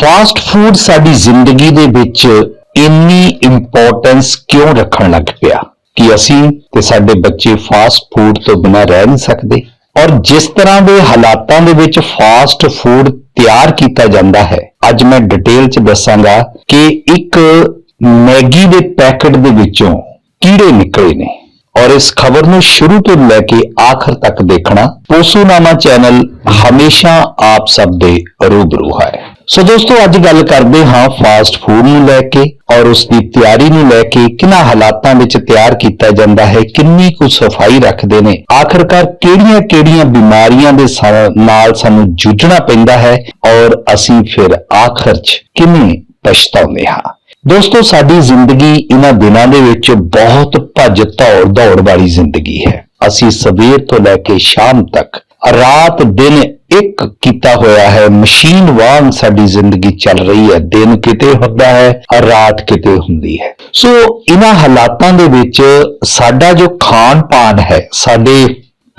Fast food ਸਾਡੀ ਜ਼ਿੰਦਗੀ ਦੇ ਵਿੱਚ ਇੰਨੀ ਇੰਪੋਰਟੈਂਸ ਕਿਉਂ ਰੱਖਣ ਲੱਗ ਪਿਆ? ਕਿ ਅਸੀਂ ਤੇ ਸਾਡੇ ਬੱਚੇ ਫਾਸਟ ਫੂਡ ਤੋਂ ਬਿਨਾਂ ਰਹਿ ਨਹੀਂ ਸਕਦੇ। ਔਰ ਜਿਸ ਤਰ੍ਹਾਂ ਦੇ ਹਾਲਾਤਾਂ ਦੇ ਵਿੱਚ ਫਾਸਟ ਫੂਡ ਤਿਆਰ ਕੀਤਾ ਜਾਂਦਾ ਹੈ, ਅੱਜ ਮੈਂ ਡਿਟੇਲ 'ਚ ਦੱਸਾਂਗਾ ਕਿ ਇੱਕ ਮੈਗੀ ਦੇ ਪੈਕੇਟ ਦੇ ਵਿੱਚੋਂ ਕੀੜੇ ਨਿਕਲੇ ਨੇ। ਔਰ ਇਸ ਖਬਰ ਨੂੰ ਸ਼ੁਰੂ ਤੋਂ ਲੈ ਕੇ ਆਖਰ ਤੱਕ ਦੇਖਣਾ, ਪੋਸੂਨਾਮਾ ਚੈਨਲ ਹਮੇਸ਼ਾ ਆਪ ਸਭ ਦੇ ਰੂਬਰੂ ਹੈ। ਸੋ ਦੋਸਤੋ, ਅੱਜ ਗੱਲ ਕਰਦੇ ਹਾਂ ਫਾਸਟ ਫੂਡ ਨੂੰ ਲੈ ਕੇ ਔਰ ਉਸ ਦੀ ਤਿਆਰੀ ਨੂੰ ਲੈ ਕੇ ਕਿਹਨਾਂ ਹਾਲਾਤਾਂ ਵਿੱਚ ਤਿਆਰ ਕੀਤਾ ਜਾਂਦਾ ਹੈ, ਕਿੰਨੀ ਕੁ ਸਫ਼ਾਈ ਰੱਖਦੇ ਨੇ, ਆਖਰਕਾਰ ਕਿਹੜੀਆਂ-ਕਿਹੜੀਆਂ ਬਿਮਾਰੀਆਂ ਦੇ ਨਾਲ ਸਾਨੂੰ ਜੂਝਣਾ ਪੈਂਦਾ ਹੈ ਔਰ ਅਸੀਂ ਫਿਰ ਆਖਰ 'ਚ ਕਿਵੇਂ ਪਛਤਾਉਂਦੇ ਹਾਂ। ਦੋਸਤੋ, ਸਾਡੀ ਜ਼ਿੰਦਗੀ ਇਹਨਾਂ ਦਿਨਾਂ ਦੇ ਵਿੱਚ ਬਹੁਤ ਭੱਜ ਦੌੜ ਦੌੜ ਵਾਲੀ ਜ਼ਿੰਦਗੀ ਹੈ। ਅਸੀਂ ਸਵੇਰ ਤੋਂ ਲੈ ਕੇ ਸ਼ਾਮ ਤੱਕ, ਰਾਤ, ਦਿਨ ਇੱਕ ਕੀਤਾ ਹੋਇਆ ਹੈ। ਮਸ਼ੀਨ ਵਾਂਗ ਸਾਡੀ ਜ਼ਿੰਦਗੀ ਚੱਲ ਰਹੀ ਹੈ। ਦਿਨ ਕਿਤੇ ਹੁੰਦਾ ਹੈ ਰਾਤ ਕਿਤੇ ਹੁੰਦੀ ਹੈ। ਸੋ ਇਹਨਾਂ ਹਾਲਾਤਾਂ ਦੇ ਵਿੱਚ ਸਾਡਾ ਜੋ ਖਾਣ ਪਾਣ ਹੈ, ਸਾਡੇ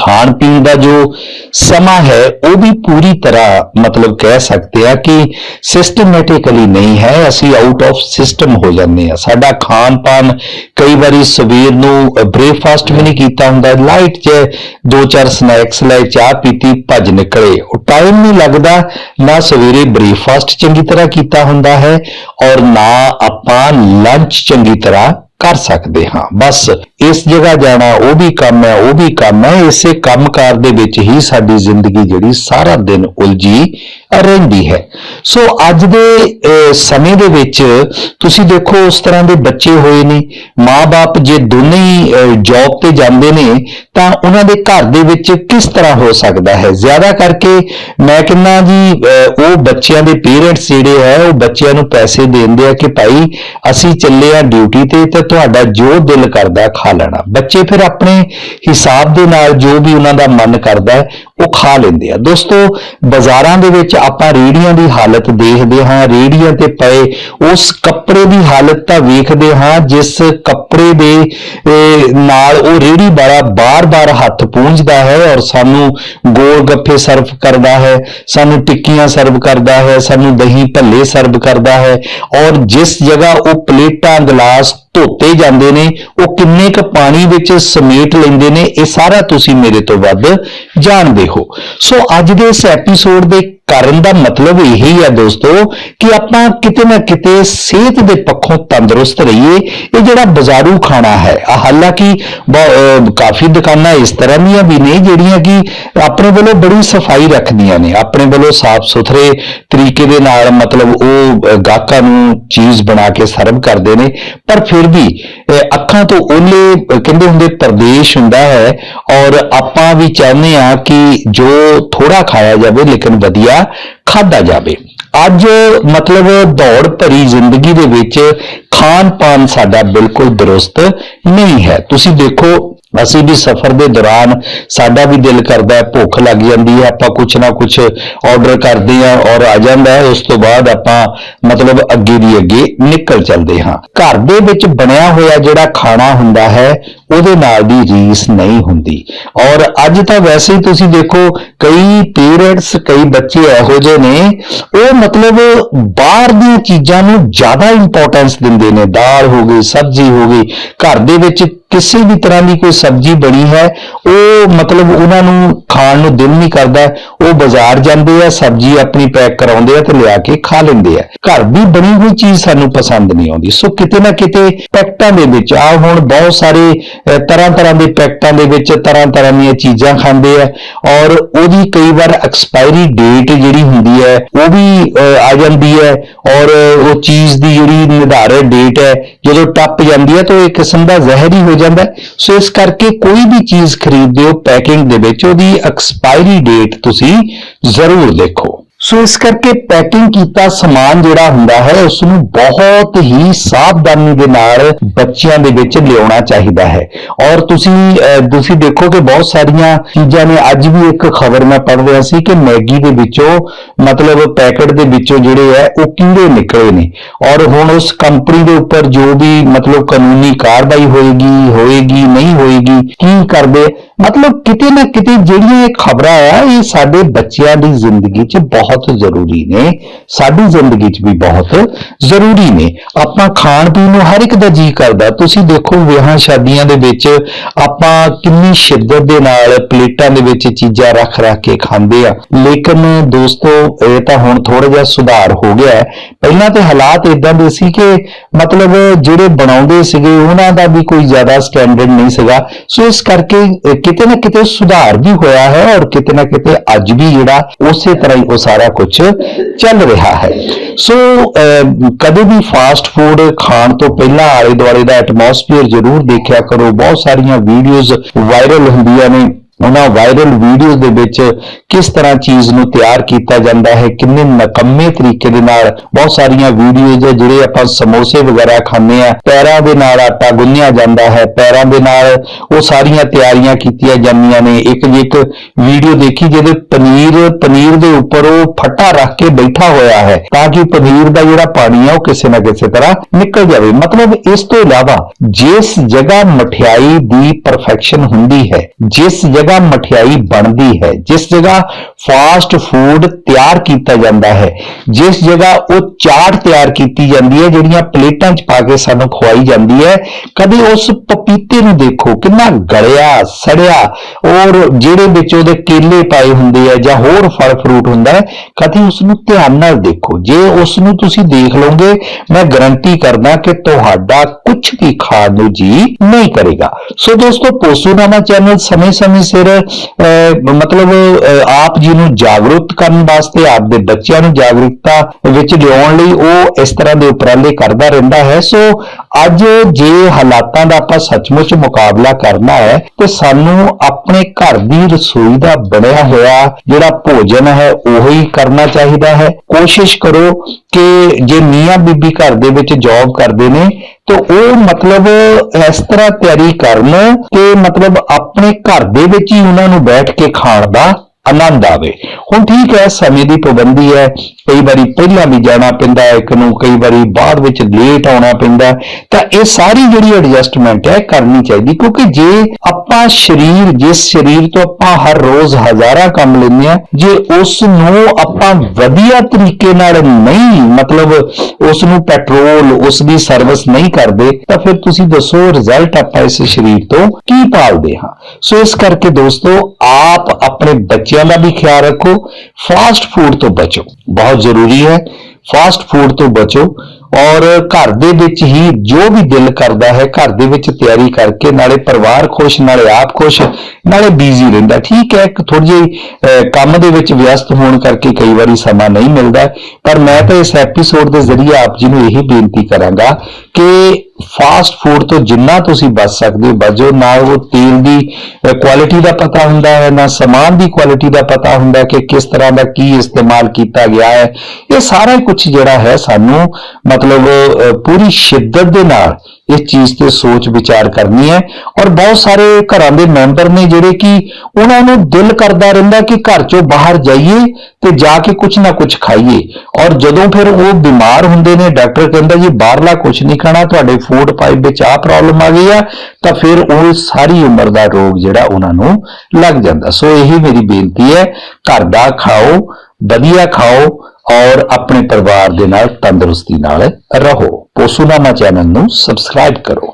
ਖਾਣ ਪੀਣ ਦਾ ਜੋ ਸਮਾਂ ਹੈ, ਉਹ ਵੀ ਪੂਰੀ ਤਰ੍ਹਾਂ ਮਤਲਬ ਕਹਿ ਸਕਦੇ ਆ ਕਿ ਸਿਸਟਮੈਟਿਕਲੀ ਨਹੀਂ ਹੈ। ਅਸੀਂ ਆਊਟ ਆਫ ਸਿਸਟਮ ਹੋ ਜਾਂਦੇ ਆ। ਸਾਡਾ ਖਾਣ ਪਾਣ ਕਈ ਵਾਰੀ ਸਵੇਰ ਨੂੰ ਬ੍ਰੇਕਫਾਸਟ ਵੀ ਨਹੀਂ ਕੀਤਾ ਹੁੰਦਾ। ਲਾਈਟ 'ਚ ਦੋ ਚਾਰ ਸਨੈਕਸ ਲੈ ਚਾਹ ਪੀਤੀ, ਭੱਜ ਨਿਕਲੇ। ਉਹ ਟਾਈਮ ਨਹੀਂ ਲੱਗਦਾ, ਨਾ ਸਵੇਰੇ ਬ੍ਰੇਕਫਾਸਟ ਚੰਗੀ ਤਰ੍ਹਾਂ ਕੀਤਾ ਹੁੰਦਾ ਹੈ ਔਰ ਨਾ ਆਪਾਂ ਲੰਚ ਚੰਗੀ ਤਰ੍ਹਾਂ ਕਰ ਸਕਦੇ ਹਾਂ। ਬਸ ਇਸ ਜਗ੍ਹਾ ਜਾਣਾ, ਉਹ ਵੀ ਕੰਮ ਹੈ, ਉਹ ਵੀ ਕੰਮ ਹੈ, ਇਸੇ ਕੰਮਕਾਰ ਦੇ ਵਿੱਚ ਹੀ ਸਾਡੀ ਜ਼ਿੰਦਗੀ ਜਿਹੜੀ ਸਾਰਾ ਦਿਨ ਉਲਝੀ ਰਹਿੰਦੀ ਹੈ। ਸੋ ਅੱਜ ਦੇ ਸਮੇਂ ਦੇ ਵਿੱਚ ਤੁਸੀਂ ਦੇਖੋ, ਉਸ ਤਰ੍ਹਾਂ ਦੇ ਬੱਚੇ ਹੋਏ ਨੇ ਮਾਪੇ ਜੇ ਦੋਨੇ ਹੀ ਜੌਬ ਤੇ ਜਾਂਦੇ ਨੇ, ਤਾਂ ਉਹਨਾਂ ਦੇ ਘਰ ਦੇ ਵਿੱਚ ਕਿਸ ਤਰ੍ਹਾਂ ਹੋ ਸਕਦਾ ਹੈ? ਜ਼ਿਆਦਾ ਕਰਕੇ ਮੈਂ ਕਹਿੰਦਾ ਜੀ ਉਹ ਬੱਚਿਆਂ ਦੇ ਪੇਰੈਂਟਸ ਜਿਹੜੇ ਹੈ, ਉਹ ਬੱਚਿਆਂ ਨੂੰ ਪੈਸੇ ਦਿੰਦੇ ਆ ਕਿ ਭਾਈ ਅਸੀਂ ਚੱਲੇ ਆ ਡਿਊਟੀ ਤੇ ਤੇ ਤੁਹਾਡਾ ਜੋ ਦਿਲ ਕਰਦਾ ਖਾ ਲੈਣਾ। ਬੱਚੇ ਫਿਰ ਆਪਣੇ ਹਿਸਾਬ ਦੇ ਨਾਲ ਜੋ ਵੀ ਉਹਨਾਂ ਦਾ ਮਨ ਕਰਦਾ ਉਹ ਖਾ ਲੈਂਦੇ ਆ। ਦੋਸਤੋ, ਬਾਜ਼ਾਰਾਂ ਦੇ ਵਿੱਚ ਆਪਾਂ ਰੇੜੀਆਂ ਦੀ ਹਾਲਤ ਦੇਖਦੇ ਹਾਂ। ਰੇੜੀਆਂ ਤੇ ਪਏ ਉਸ ਕੱਪੜੇ ਦੀ ਹਾਲਤ ਤਾਂ ਵੇਖਦੇ ਹਾਂ, ਜਿਸ ਕੱਪੜੇ ਦੇ ਨਾਲ ਉਹ ਰੇੜੀ ਵਾਲਾ ਬਾਰ-ਬਾਰ ਹੱਥ ਪੂੰਝਦਾ ਹੈ ਔਰ ਸਾਨੂੰ ਗੋਲ ਗੱਫੇ ਸਰਵ ਕਰਦਾ ਹੈ, ਸਾਨੂੰ ਟਿੱਕੀਆਂ ਸਰਵ ਕਰਦਾ ਹੈ, ਸਾਨੂੰ ਦਹੀਂ ਭੱਲੇ ਸਰਵ ਕਰਦਾ ਹੈ ਔਰ ਜਿਸ ਜਗ੍ਹਾ ਉਹ ਪਲੇਟਾਂ, ਗਲਾਸ ਧੋਤੇ ਜਾਂਦੇ ਨੇ, ਉਹ ਕਿੰਨੇ ਕ ਪਾਣੀ ਵਿੱਚ ਸਮੇਟ ਲੈਂਦੇ ਨੇ, ਇਹ ਸਾਰਾ ਤੁਸੀਂ ਮੇਰੇ ਤੋਂ ਵੱਧ ਜਾਣਦੇ ਹੋ। ਸੋ ਅੱਜ ਦੇ ਇਸ ਐਪੀਸੋਡ ਦੇ ਕਰਨ ਦਾ ਮਤਲਬ ਇਹੀ ਹੈ ਦੋਸਤੋ ਕਿ ਆਪਾਂ ਕਿਤੇ ਨਾ ਕਿਤੇ ਸਿਹਤ ਦੇ ਪੱਖੋਂ ਤੰਦਰੁਸਤ ਰਹੀਏ। ਇਹ ਜਿਹੜਾ ਬਾਜ਼ਾਰੂ ਖਾਣਾ ਹੈ ਹਾਲਾਂਕਿ ਬ- ਕਾਫੀ ਦੁਕਾਨਾਂ ਇਸ ਤਰ੍ਹਾਂ ਦੀਆਂ ਵੀ ਨੇ ਜਿਹੜੀਆਂ ਕਿ ਆਪਣੇ ਵੱਲੋਂ ਬੜੀ ਸਫ਼ਾਈ ਰੱਖਦੀਆਂ ਨੇ। ਆਪਣੇ ਵੱਲੋਂ ਸਾਫ਼ ਸੁਥਰੇ ਤਰੀਕੇ ਦੇ ਨਾਲ ਮਤਲਬ ਉਹ ਗਾਹਕਾਂ ਨੂੰ ਚੀਜ਼ ਬਣਾ ਕੇ ਸਰਵ ਕਰਦੇ ਨੇ। ਪਰ ਫਿਰ ਵੀ ਅੱਖਾਂ ਤੋਂ ਓਲੇ ਕਹਿੰਦੇ ਹੁੰਦੇ ਪ੍ਰਦੇਸ਼ ਹੁੰਦਾ ਹੈ। ਔਰ ਆਪਾਂ ਵੀ ਚਾਹੁੰਦੇ ਆ ਕਿ ਜੋ ਥੋੜਾ ਖਾਇਆ ਜਾਵੇ, ਲੇਕਿਨ ਵਧੀਆ ਖਾਦਾ ਜਾਵੇ। ਅੱਜ ਮਤਲਬ ਦੌੜ ਭਰੀ ਜ਼ਿੰਦਗੀ ਦੇ ਵਿੱਚ ਖਾਣ ਪਾਣ ਸਾਡਾ ਬਿਲਕੁਲ ਦਰੁਸਤ ਨਹੀਂ ਹੈ। ਤੁਸੀਂ ਦੇਖੋ ਅਸੀਂ ਵੀ ਸਫ਼ਰ ਦੇ ਦੌਰਾਨ ਸਾਡਾ ਵੀ ਦਿਲ ਕਰਦਾ ਹੈ, ਭੁੱਖ ਲੱਗ ਜਾਂਦੀ ਹੈ, ਆਪਾਂ ਕੁਛ ਨਾ ਕੁਛ ਆਰਡਰ ਕਰਦੇ ਹਾਂ ਔਰ ਆ ਜਾਂਦਾ ਹੈ, ਉਸ ਤੋਂ ਬਾਅਦ ਆਪਾਂ ਮਤਲਬ ਅੱਗੇ ਦੀ ਅੱਗੇ ਨਿਕਲ ਚੱਲਦੇ ਹਾਂ। ਘਰ ਦੇ ਵਿੱਚ ਬਣਿਆ ਹੋਇਆ ਜਿਹੜਾ ਖਾਣਾ ਹੁੰਦਾ ਹੈ, ਉਹਦੇ ਨਾਲ ਦੀ ਰੀਸ ਨਹੀਂ ਹੁੰਦੀ। ਔਰ ਅੱਜ ਤਾਂ ਵੈਸੇ ਹੀ ਤੁਸੀਂ ਦੇਖੋ, ਕਈ ਪੇਰੈਂਟਸ ਕਈ ਬੱਚੇ ਇਹੋ ਜਿਹੇ ਨੇ, ਉਹ ਮਤਲਬ ਬਾਹਰ ਦੀਆਂ ਚੀਜ਼ਾਂ ਨੂੰ ਜ਼ਿਆਦਾ ਇੰਪੋਰਟੈਂਸ ਦਿੰਦੇ ਨੇ। ਦਾਲ ਹੋ ਗਈ, ਸਬਜ਼ੀ ਹੋ ਗਈ, ਘਰ ਦੇ ਵਿੱਚ ਕਿਸੇ ਵੀ ਤਰ੍ਹਾਂ ਦੀ ਕੋਈ ਸਬਜ਼ੀ ਬਣੀ ਹੈ ਉਹ ਮਤਲਬ ਉਹਨਾਂ ਨੂੰ ਖਾਣ ਨੂੰ ਦਿਲ ਨਹੀਂ ਕਰਦਾ ਉਹ ਬਾਜ਼ਾਰ ਜਾਂਦੇ ਆ ਸਬਜ਼ੀ ਆਪਣੀ ਪੈਕ ਕਰਾਉਂਦੇ ਆ ਤੇ ਲਿਆ ਕੇ ਖਾ ਲੈਂਦੇ ਆ। ਘਰ ਦੀ ਬਣੀ ਹੋਈ ਚੀਜ਼ ਸਾਨੂੰ ਪਸੰਦ ਨਹੀਂ ਆਉਂਦੀ। ਸੋ ਕਿਤੇ ਨਾ ਕਿਤੇ ਪੈਕਟਾਂ ਦੇ ਵਿੱਚ ਆ ਹੁਣ ਬਹੁਤ ਸਾਰੇ ਤਰ੍ਹਾਂ ਤਰ੍ਹਾਂ ਦੇ ਪੈਕਟਾਂ ਦੇ ਵਿੱਚ ਤਰ੍ਹਾਂ ਤਰ੍ਹਾਂ ਦੀਆਂ ਚੀਜ਼ਾਂ ਖਾਂਦੇ ਆ ਔਰ ਉਹਦੀ ਕਈ ਵਾਰ ਐਕਸਪਾਇਰੀ ਡੇਟ ਜਿਹੜੀ ਹੁੰਦੀ ਹੈ ਉਹ ਵੀ ਅਹ, ਆ ਜਾਂਦੀ ਹੈ ਔਰ ਉਹ ਚੀਜ਼ ਦੀ ਜਿਹੜੀ ਨਿਰਧਾਰਿਤ ਡੇਟ ਹੈ ਜਦੋਂ ਟੱਪ ਜਾਂਦੀ ਹੈ ਤਾਂ ਉਹ ਇੱਕ ਕਿਸਮ ਦਾ ਜ਼ਹਿਰ ਹੀ ਹੋ। ਜਾਂਦਾ ਸੋ ਇਸ ਕਰਕੇ ਕੋਈ ਵੀ ਚੀਜ਼ ਖਰੀਦਦੇ ਹੋ, ਪੈਕਿੰਗ ਦੇ ਵਿੱਚ, ਉਹਦੀ ਐਕਸਪਾਇਰੀ ਡੇਟ ਤੁਸੀਂ ਜ਼ਰੂਰ ਦੇਖੋ। ਸੋ ਇਸ ਕਰਕੇ ਪੈਕਿੰਗ ਕੀਤਾ ਸਮਾਨ ਜਿਹੜਾ ਹੁੰਦਾ ਹੈ ਉਸ ਨੂੰ ਬਹੁਤ ਹੀ ਸਾਵਧਾਨੀ ਦੇ ਨਾਲ ਬੱਚਿਆਂ ਦੇ ਵਿੱਚ ਲਿਆਉਣਾ ਚਾਹੀਦਾ ਹੈ। ਔਰ ਤੁਸੀਂ ਤੁਸੀਂ ਦੇਖੋ ਕਿ ਬਹੁਤ ਸਾਰੀਆਂ ਚੀਜ਼ਾਂ ਨੇ। ਅੱਜ ਵੀ ਇੱਕ ਖਬਰ ਮੈਂ ਪੜ੍ਹ ਰਿਹਾ ਸੀ ਕਿ ਮੈਗੀ ਦੇ ਵਿੱਚੋਂ, ਮਤਲਬ ਪੈਕਟ ਦੇ ਵਿੱਚੋਂ ਜਿਹੜੇ ਹੈ, ਉਹ ਕੀੜੇ ਨਿਕਲੇ ਨੇ। ਔਰ ਹੁਣ ਉਸ ਕੰਪਨੀ ਦੇ ਉੱਪਰ ਜੋ ਵੀ ਮਤਲਬ ਕਾਨੂੰਨੀ ਕਾਰਵਾਈ ਹੋਏਗੀ ਹੋਏਗੀ, ਨਹੀਂ ਹੋਏਗੀ, ਕੀ ਕਰਦੇ? ਮਤਲਬ ਕਿਤੇ ਨਾ ਕਿਤੇ ਜਿਹੜੀਆਂ ਇਹ ਖਬਰਾਂ ਆ, ਇਹ ਸਾਡੇ ਬੱਚਿਆਂ ਦੀ ਜ਼ਿੰਦਗੀ 'ਚ ਬਹੁਤ ਬਹੁਤ ਜ਼ਰੂਰੀ ਨੇ। ਸਾਡੀ ਜ਼ਿੰਦਗੀ 'ਚ ਵੀ ਬਹੁਤ ਜ਼ਰੂਰੀ ਨੇ। ਆਪਾਂ ਖਾਣ ਪੀਣ ਨੂੰ ਹਰ ਇੱਕ ਦਾ ਜੀ ਕਰਦਾ। ਤੁਸੀਂ ਦੇਖੋ ਵਿਆਹਾਂ ਸ਼ਾਦੀਆਂ ਦੇ ਵਿੱਚ ਆਪਾਂ ਕਿੰਨੀ ਸ਼ਿੱਦਤ ਦੇ ਨਾਲ ਪਲੇਟਾਂ ਦੇ ਵਿੱਚ ਚੀਜ਼ਾਂ ਰੱਖ ਰੱਖ ਕੇ ਖਾਂਦੇ ਆ। ਲੇਕਿਨ ਦੋਸਤੋ, ਇਹ ਤਾਂ ਹੁਣ ਥੋੜਾ ਜਿਹਾ ਸੁਧਾਰ ਹੋ ਗਿਆ ਹੈ। ਪਹਿਲਾਂ ਤੇ ਹਾਲਾਤ ਇਦਾਂ ਦੇ ਸੀ ਕਿ ਮਤਲਬ ਜਿਹੜੇ ਬਣਾਉਂਦੇ ਸੀਗੇ, ਉਹਨਾਂ ਦਾ ਵੀ ਕੋਈ ਜ਼ਿਆਦਾ ਸਟੈਂਡਰਡ ਨਹੀਂ ਸੀਗਾ। ਸੋ ਇਸ ਕਰਕੇ ਕਿਤੇ ਨਾ ਕਿਤੇ ਸੁਧਾਰ ਵੀ ਹੋਇਆ ਹੈ ਔਰ ਕਿਤੇ ਨਾ ਕਿਤੇ ਅੱਜ ਵੀ ਜਿਹੜਾ ਉਸੇ ਤਰ੍ਹਾਂ ਹੀ ਉਹ ਸਾਰਾ ਕੁਝ ਚੱਲ ਰਿਹਾ ਹੈ। ਸੋ ਅਹ, ਕਦੇ ਵੀ ਫਾਸਟ ਫੂਡ ਖਾਣ ਤੋਂ ਪਹਿਲਾਂ ਆਲੇ ਦੁਆਲੇ ਦਾ ਐਟਮੋਸਫੀਅਰ ਜ਼ਰੂਰ ਦੇਖਿਆ ਕਰੋ। ਬਹੁਤ ਸਾਰੀਆਂ ਵੀਡੀਓਜ਼ ਵਾਇਰਲ ਹੁੰਦੀਆਂ ਨੇ। ਉਹਨਾਂ ਵਾਇਰਲ ਵੀਡੀਓ ਦੇ ਵਿੱਚ ਕਿਸ ਤਰ੍ਹਾਂ ਚੀਜ਼ ਨੂੰ ਤਿਆਰ ਕੀਤਾ ਜਾਂਦਾ ਹੈ, ਕਿੰਨੇ ਨਕੰਮੇ ਤਰੀਕੇ ਦੇ ਨਾਲ ਬਹੁਤ ਸਾਰੀਆਂ ਵੀਡੀਓਜ਼ ਹੈ ਜਿਹੜੇ ਆਪਾਂ ਸਮੋਸੇ ਵਗੈਰਾ ਖਾਂਦੇ ਆ ਪੈਰਾਂ ਦੇ ਨਾਲ ਆਟਾ ਗੁੰਨਿਆ ਜਾਂਦਾ ਹੈ, ਪੈਰਾਂ ਦੇ ਨਾਲ ਉਹ ਸਾਰੀਆਂ ਤਿਆਰੀਆਂ ਕੀਤੀਆਂ ਜਾਂਦੀਆਂ ਨੇ। ਇੱਕ ਇੱਕ ਵੀਡੀਓ ਦੇਖੀ ਜਿਹਦੇ ਪਨੀਰ ਪਨੀਰ ਦੇ ਉੱਪਰ ਉਹ ਫੱਟਾ ਰੱਖ ਕੇ ਬੈਠਾ ਹੋਇਆ ਹੈ, ਤਾਂ ਕਿ ਪਨੀਰ ਦਾ ਜਿਹੜਾ ਪਾਣੀ ਆ ਉਹ ਕਿਸੇ ਨਾ ਕਿਸੇ ਤਰ੍ਹਾਂ ਨਿਕਲ ਜਾਵੇ। ਮਤਲਬ ਇਸ ਤੋਂ ਇਲਾਵਾ ਜਿਸ ਜਗ੍ਹਾ ਮਠਿਆਈ ਦੀ ਪਰਫੈਕਸ਼ਨ ਹੁੰਦੀ ਹੈ, ਜਿਸ ਜਗ੍ਹਾ ਮਠਿਆਈ ਬਣਦੀ ਹੈ। ਜਿਸ ਜਗ੍ਹਾ ਫਾਸਟ ਫੂਡ ਤਿਆਰ ਕੀਤਾ ਜਾਂਦਾ ਹੈ। ਜਿਸ ਜਗ੍ਹਾ ਉਹ ਚਾਟ ਤਿਆਰ ਕੀਤੀ ਜਾਂਦੀ ਹੈ ਜਿਹੜੀਆਂ ਪਲੇਟਾਂ 'ਚ ਪਾ ਕੇ ਸਾਨੂੰ ਖਵਾਈ ਜਾਂਦੀ ਹੈ ਕਦੇ ਉਸ ਪਪੀਤੇ ਨੂੰ ਦੇਖੋ ਕਿੰਨਾ ਗਲਿਆ ਸੜਿਆ ਔਰ ਜਿਹੜੇ ਵਿੱਚ ਉਹਦੇ ਕੇਲੇ ਪਾਏ ਹੁੰਦੇ ਆ ਜਾਂ ਹੋਰ ਫਲ ਫਰੂਟ ਹੁੰਦਾ ਹੈ ਕਦੇ ਉਸ ਨੂੰ ਧਿਆਨ ਨਾਲ ਦੇਖੋ। ਜੇ ਉਸ ਨੂੰ ਤੁਸੀਂ ਦੇਖ ਲਓਗੇ ਮੈਂ ਗਰੰਟੀ ਕਰਦਾ ਕਿ ਤੁਹਾਡਾ ਕੁਝ ਵੀ ਖਾਣ ਨੂੰ ਜੀ ਨਹੀਂ ਕਰੇਗਾ। ਸੋ ਦੋਸਤੋ ਪੋਸੂਨਾਮਾ ਚੈਨਲ ਸਮੇਂ-ਸਮੇਂ ਸਿਰ ਅਹ, ਮਤਲਬ ਆਪ ਜੀ ਨੂੰ ਜਾਗਰੂਕ ਕਰਨ ਵਾਸਤੇ, ਆਪਦੇ ਬੱਚਿਆਂ ਨੂੰ ਜਾਗਰੂਕਤਾ ਵਿੱਚ ਲਿਆਉਣ ਲਈ ਉਹ ਇਸ ਤਰ੍ਹਾਂ ਦੇ ਉਪਰਾਲੇ ਕਰਦਾ ਰਹਿੰਦਾ ਹੈ। ਸੋ ਅੱਜ ਜੇ ਹਾਲਾਤਾਂ ਦਾ ਆਪਾਂ ਸੱਚਮੁੱਚ ਮੁਕਾਬਲਾ ਕਰਨਾ ਹੈ, ਤੇ ਸਾਨੂੰ ਆਪਣੇ ਘਰ ਦੀ ਰਸੋਈ ਦਾ ਬਣਿਆ ਹੋਇਆ ਜਿਹੜਾ ਭੋਜਨ ਹੈ, ਉਹੀ ਕਰਨਾ ਚਾਹੀਦਾ ਹੈ। ਕੋਸ਼ਿਸ਼ ਕਰੋ ਕਿ ਜੇ ਮੀਆਂ ਬੀਬੀ ਘਰ ਦੇ ਵਿੱਚ ਜੌਬ ਕਰਦੇ ਨੇ, ਤਾਂ ਉਹ ਮਤਲਬ ਇਸ ਤਰ੍ਹਾਂ ਤਿਆਰੀ ਕਰਨ ਕਿ ਮਤਲਬ ਆਪਣੇ ਘਰ ਦੇ ਵਿੱਚ ਹੀ ਉਹਨਾਂ ਨੂੰ ਬੈਠ ਕੇ ਖਾਣ ਦਾ ਆਨੰਦ ਆਵੇ। ਹੁਣ ਠੀਕ ਹੈ ਸਮੇਂ ਦੀ ਪਾਬੰਦੀ ਹੈ। ਕਈ ਵਾਰੀ ਪਹਿਲਾਂ ਵੀ ਜਾਣਾ ਪੈਂਦਾ ਹੈ, ਇੱਕ ਨੂੰ ਕਈ ਵਾਰੀ ਬਾਅਦ ਵਿੱਚ ਲੇਟ ਆਉਣਾ ਪੈਂਦਾ ਤਾਂ ਇਹ ਸਾਰੀ ਜਿਹੜੀ ਐਡਜਸਟਮੈਂਟ ਹੈ ਕਰਨੀ ਚਾਹੀਦੀ, ਕਿਉਂਕਿ ਜੇ ਆਪਾਂ ਸਰੀਰ, ਜਿਸ ਸਰੀਰ ਤੋਂ ਆਪਾਂ ਹਰ ਰੋਜ਼ ਹਜ਼ਾਰਾਂ ਕੰਮ ਲੈਂਦੇ ਆ ਜੇ ਉਸ ਨੂੰ ਆਪਾਂ ਵਧੀਆ ਤਰੀਕੇ ਨਾਲ ਨਹੀਂ, ਮਤਲਬ ਉਸ ਨੂੰ ਪੈਟਰੋਲ ਉਸ ਦੀ ਸਰਵਿਸ ਨਹੀਂ ਕਰਦੇ, ਤਾਂ ਫਿਰ ਤੁਸੀਂ ਦੱਸੋ ਰਿਜ਼ਲਟ ਆਪਾਂ ਇਸ ਸਰੀਰ ਤੋਂ ਕੀ ਪਾਲਦੇ ਹਾਂ। ਸੋ ਇਸ ਕਰਕੇ ਦੋਸਤੋ, ਆਪ ਆਪਣੇ ਬੱਚਿਆਂ ਦਾ ਵੀ ਖਿਆਲ ਰੱਖੋ ਫਾਸਟ ਫੂਡ ਤੋਂ ਬਚੋ। ਬਹੁਤ ਜ਼ਰੂਰੀ ਹੈ। ਫਾਸਟ ਫੂਡ ਤੋਂ ਬਚੋ ਔਰ ਘਰ ਦੇ ਵਿੱਚ ਹੀ ਜੋ ਵੀ ਦਿਲ ਕਰਦਾ ਹੈ ਘਰ ਦੇ ਵਿੱਚ ਤਿਆਰੀ ਕਰਕੇ ਨਾਲੇ ਪਰਿਵਾਰ ਖੁਸ਼ ਨਾਲੇ ਆਪ ਖੁਸ਼ ਨਾਲੇ ਬਿਜ਼ੀ ਰਹਿੰਦਾ। ਠੀਕ ਹੈ ਇੱਕ ਥੋੜੀ ਜਿਹੀ ਅਹ, ਕੰਮ ਦੇ ਵਿੱਚ ਵਿਅਸਤ ਹੋਣ ਕਰਕੇ ਕਈ ਵਾਰੀ ਸਮਾਂ ਨਹੀਂ ਮਿਲਦਾ। ਪਰ ਮੈਂ ਤਾਂ ਇਸ ਐਪੀਸੋਡ ਦੇ ਜ਼ਰੀਏ ਆਪ ਜੀ ਨੂੰ ਇਹੀ ਬੇਨਤੀ ਕਰਾਂਗਾ ਕਿ ਫਾਸਟ ਫੂਡ ਤੋਂ ਜਿੰਨਾ ਤੁਸੀਂ ਬਚ ਸਕਦੇ ਹੋ ਬਚੋ। ਨਾ ਉਹ ਤੇਲ ਦੀ ਕੁਆਲਿਟੀ ਦਾ ਪਤਾ ਹੁੰਦਾ ਹੈ ਨਾ ਸਮਾਨ ਦੀ ਕੁਆਲਿਟੀ ਦਾ ਪਤਾ ਹੁੰਦਾ ਕਿ ਕਿਸ ਤਰ੍ਹਾਂ ਦਾ ਕੀ ਇਸਤੇਮਾਲ ਕੀਤਾ ਗਿਆ ਹੈ। ਇਹ ਸਾਰਾ ਕੁਝ ਜਿਹੜਾ ਹੈ ਸਾਨੂੰ ਮਤਲਬ ਅਹ, ਪੂਰੀ ਸ਼ਿੱਦਤ ਦੇ ਨਾਲ ਇਸ ਚੀਜ਼ ਤੇ ਸੋਚ ਵਿਚਾਰ ਕਰਨੀ ਹੈ। ਔਰ ਬਹੁਤ ਸਾਰੇ ਘਰਾਂ ਦੇ ਮੈਂਬਰ ਨੇ ਜਿਹੜੇ ਕਿ ਉਹਨਾਂ ਨੂੰ ਦਿਲ ਕਰਦਾ ਰਹਿੰਦਾ ਕਿ ਘਰ ਚੋਂ ਬਾਹਰ ਜਾਈਏ ਤੇ ਜਾ ਕੇ ਕੁਝ ਨਾ ਕੁਝ ਖਾਈਏ। ਔਰ ਜਦੋਂ ਫਿਰ ਉਹ ਬਿਮਾਰ ਹੁੰਦੇ ਨੇ, ਡਾਕਟਰ ਕਹਿੰਦਾ, ਜੀ, ਬਾਹਰਲਾ ਕੁਝ ਨਹੀਂ ਖਾਣਾ, ਤੁਹਾਡੇ ਫੂਡ ਪਾਈਪ ਵਿੱਚ ਆ ਪ੍ਰੋਬਲਮ ਆ ਗਈ ਆ। ਤਾਂ ਫਿਰ ਉਹ ਸਾਰੀ ਉਮਰ ਦਾ ਰੋਗ ਜਿਹੜਾ ਉਹਨਾਂ ਨੂੰ ਲੱਗ ਜਾਂਦਾ। ਸੋ ਇਹੀ ਮੇਰੀ ਬੇਨਤੀ ਹੈ, ਘਰ ਦਾ ਖਾਓ, ਵਧੀਆ ਖਾਓ ਔਰ ਆਪਣੇ ਪਰਿਵਾਰ ਦੇ ਨਾਲ ਤੰਦਰੁਸਤੀ ਨਾਲ ਰਹੋ। ਪੋਸੂਨਾਮਾ ਚੈਨਲ ਨੂੰ ਸਬਸਕ੍ਰਾਈਬ ਕਰੋ।